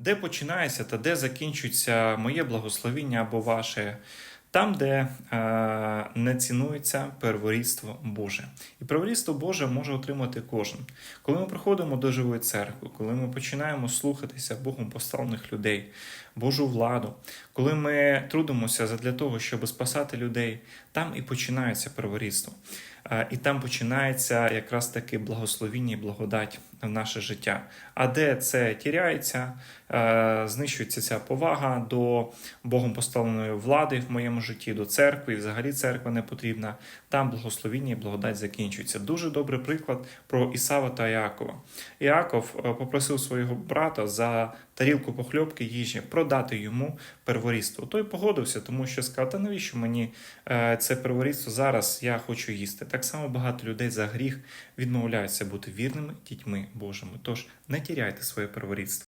де починається та де закінчується моє благословіння або ваше, там, де е, не цінується перворідство Боже. І перворідство Боже може отримати кожен. Коли ми приходимо до живої церкви, коли ми починаємо слухатися Богом поставлених людей, Божу владу, коли ми трудимося для того, щоб спасати людей, там і починається перворідство. Е, І там починається якраз таки благословіння і благодать в наше життя. А де це тіряється, е, знищується ця повага до Богом поставленої влади в моєму житті, до церкви, і взагалі церква не потрібна. Там благословіння і благодать закінчується. Дуже добрий приклад про Ісава та Іакова. Іаков е, попросив свого брата за тарілку похльопки їжі продати йому перворідство. Той погодився, тому що сказав, та навіщо мені е, це перворідство зараз я хочу їсти. Так само багато людей за гріх відмовляються бути вірними дітьми Божими. Тож не тіряйте своє перворідство.